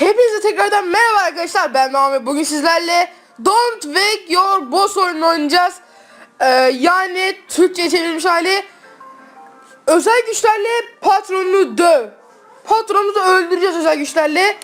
Hepinize tekrardan merhaba arkadaşlar. Ben Muhammed bugün sizlerle Don't Wake Your Boss oyununu oynayacağız. Ee, Yani Türkçe çevrilmiş hali. Özel güçlerle patronunu döv. Patronumuzu öldüreceğiz özel güçlerle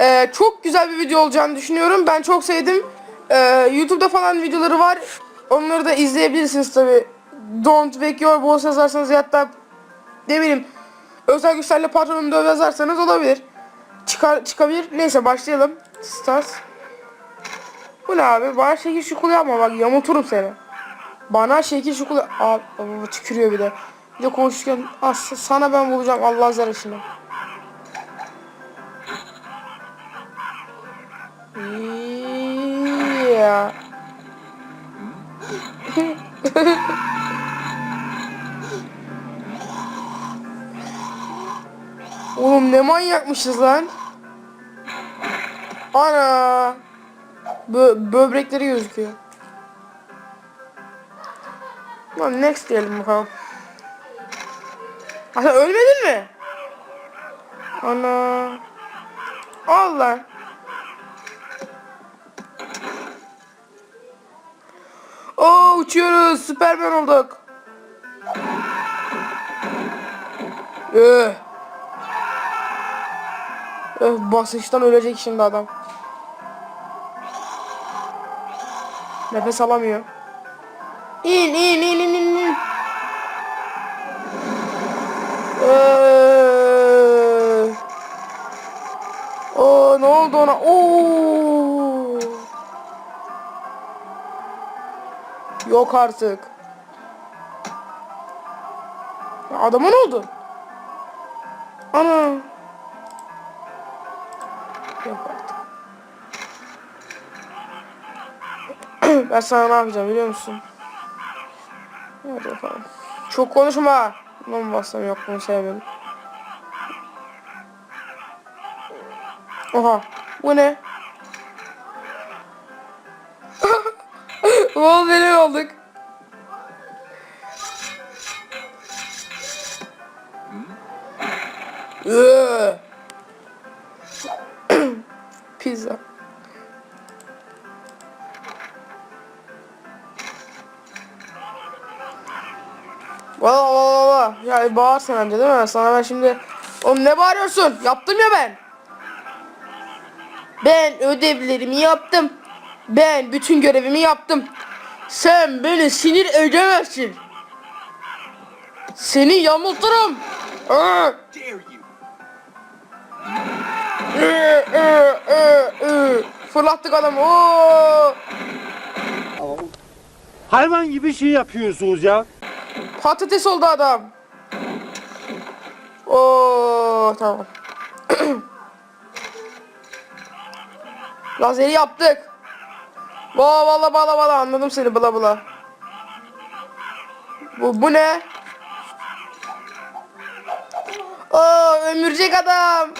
Ee, çok güzel bir video olacağını düşünüyorum. Ben çok sevdim. Ee, YouTube'da falan videoları var. Onları da izleyebilirsiniz tabi. Don't wake your boss yazarsanız ya da ne bileyim özel güçlerle patronunu döv yazarsanız olabilir. Çıkar, çıkabilir. Neyse başlayalım. Stars. Bu ne abi? Bana şekil şukul yapma bak yamuturum seni. Bana şekil şukul baba tükürüyor bir de. Bir de konuşurken "Ah, sana ben bulacağım Allah zarışını. Yeah. Oğlum ne manyakmışız lan. Ana. Bö böbrekleri gözüküyor. Lan next diyelim bakalım. Sen ölmedin mi? Ana. Allah. Uçuyoruz. Süpermen olduk. Öh. Öh basınçtan ölecek şimdi adam. Nefes alamıyor. İn in in in in in. Öh. Oo ne oldu ona? Oo. Yok artık. Ya Adama ne oldu? Ana. Yok artık. ben sana ne yapacağım biliyor musun? Hadi bakalım. Çok konuşma. Lan bassam yok bunu sevmedim. Oha. Bu ne? Wolverine olduk. Iıı. Pizza. Valla valla valla. Ya bağır sen önce değil mi? Sana ben şimdi... Oğlum ne bağırıyorsun? Yaptım ya ben. Ben ödevlerimi yaptım. Ben bütün görevimi yaptım. Sen beni sinir edemezsin. Seni yamulturum. Fırlattık adamı. Oo! Hayvan gibi şey yapıyorsunuz ya. Patates oldu adam. Oo tamam. Lazeri yaptık. Valla valla valla valla anladım seni bla bla. Bu bu ne? Oo ömürcek adam.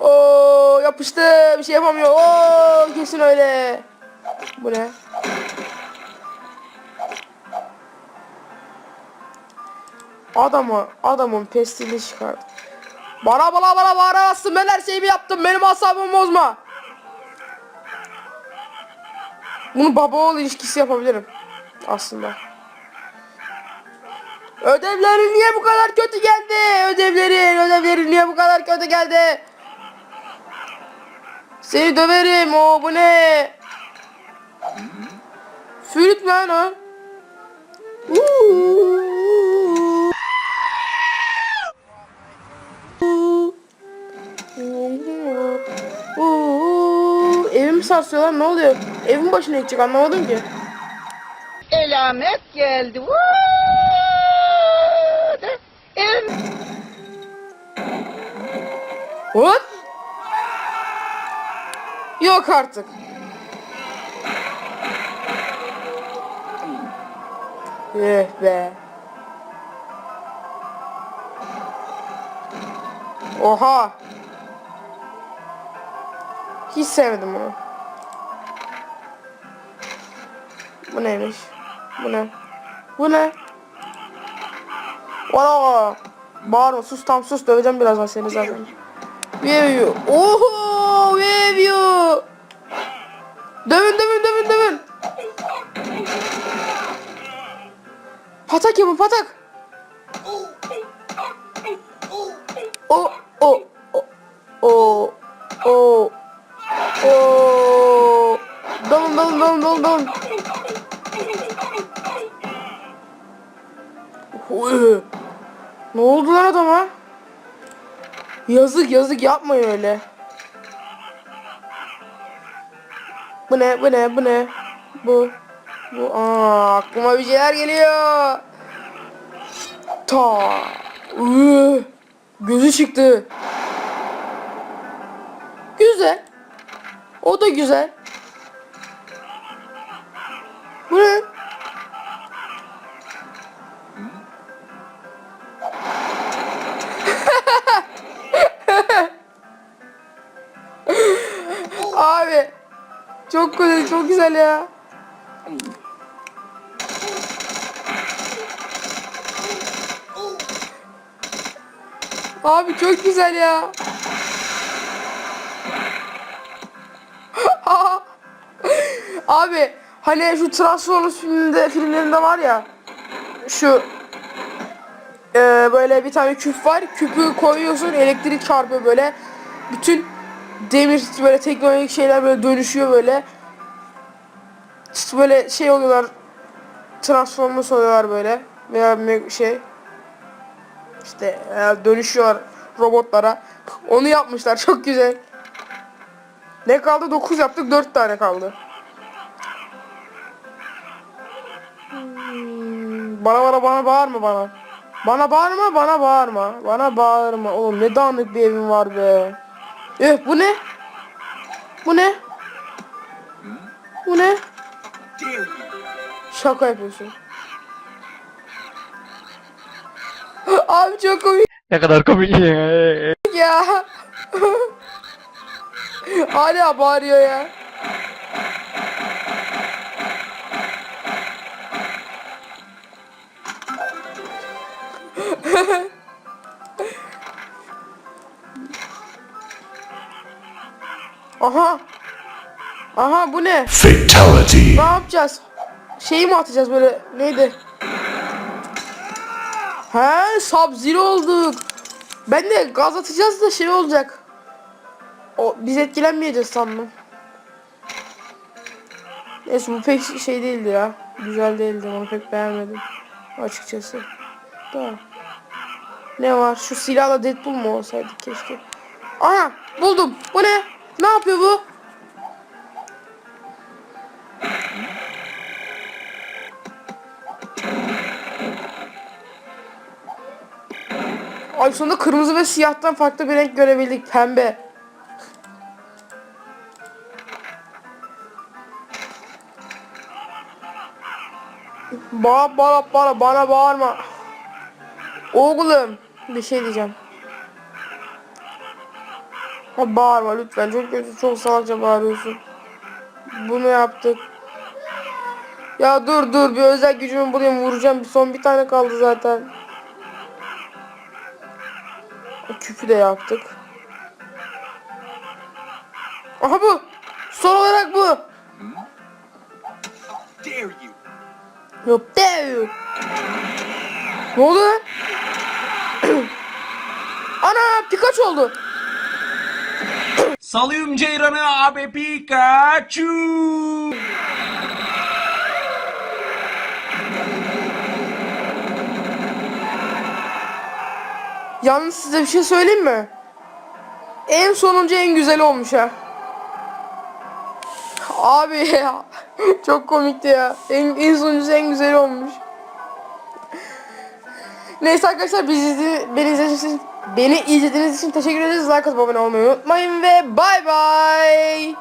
Oo yapıştı bir şey yapamıyor. Oo kesin öyle. Bu ne? Adamı, adamın pestini çıkardı. Bana bana bana bağıramazsın ben her şeyimi yaptım benim asabımı bozma. Bunu baba oğul ilişkisi yapabilirim aslında. Ödevlerin niye bu kadar kötü geldi? Ödevlerin, ödevlerin niye bu kadar kötü geldi? Seni döverim o bu ne? Flüt lan o. Evimi sarsıyorlar ne oluyor? Evin başına gidecek anlamadım ki. Elamet geldi. El What? Yok artık. Eh be. Oha. Hiç sevmedim bunu. Bu neymiş? Bu ne? Bu ne? Valla Bağırma sus tam sus döveceğim birazdan seni zaten. Wave you. Oho wave you. Dövün dövün dövün dövün. Patak yapın patak. O o o o o o Dalın dalın dalın dalın dalın. Oy. Ne oldu lan adama? Yazık yazık yapmayın öyle. Bu ne bu ne bu ne? Bu. Bu aa aklıma bir şeyler geliyor. Ta. Üh. Gözü çıktı. Güzel. O da güzel. Çok güzel, ya. Abi çok güzel ya. Abi hani şu Transformers filminde filmlerinde var ya şu e, böyle bir tane küp var küpü koyuyorsun elektrik çarpıyor böyle bütün demir böyle teknolojik şeyler böyle dönüşüyor böyle böyle şey oluyorlar Transformers oluyorlar böyle veya şey işte e, dönüşüyorlar robotlara. Onu yapmışlar çok güzel. Ne kaldı? 9 yaptık 4 tane kaldı. Hmm, bana bana bana bağırma bana. Bana bağırma bana bağırma. Bana bağırma. Oğlum ne dağınık bir evin var be. Eh bu ne? Bu ne? Bu ne? Şaka yapıyorsun. Abi çok komik Ne kadar komik ya. Hala bağırıyor ya. Aha. Aha bu ne? Fatality. Ne yapacağız? Şeyi mi atacağız böyle? Neydi? He, sub zero olduk. Ben de gaz atacağız da şey olacak. O biz etkilenmeyeceğiz sandım. Neyse bu pek şey değildi ya. Güzel değildi. Onu pek beğenmedim. Açıkçası. Da. Ne var? Şu silahla Deadpool mu olsaydı keşke. Aha buldum. Bu ne? Ne yapıyor bu? Ay sonunda kırmızı ve siyahtan farklı bir renk görebildik. Pembe. Bana bana bana bana bağırma. Oğlum bir şey diyeceğim. Bağırma lütfen çok kötü çok salakça bağırıyorsun. Bunu yaptık. Ya dur dur bir özel gücümü bulayım vuracağım. Bir son bir tane kaldı zaten. Küpü de yaptık. Aha bu. Son olarak bu. Yok dev. Ne oldu lan? Ana Pikachu oldu. Salıyorum ceyranı abi Pikachu. Yalnız size bir şey söyleyeyim mi? En sonuncu en güzel olmuş ha. Abi ya. Çok komikti ya. En, en sonuncusu en güzeli olmuş. Neyse arkadaşlar biz izledi, beni izlediğiniz için beni izlediğiniz için teşekkür ederiz. Like atıp abone olmayı unutmayın ve bay bay.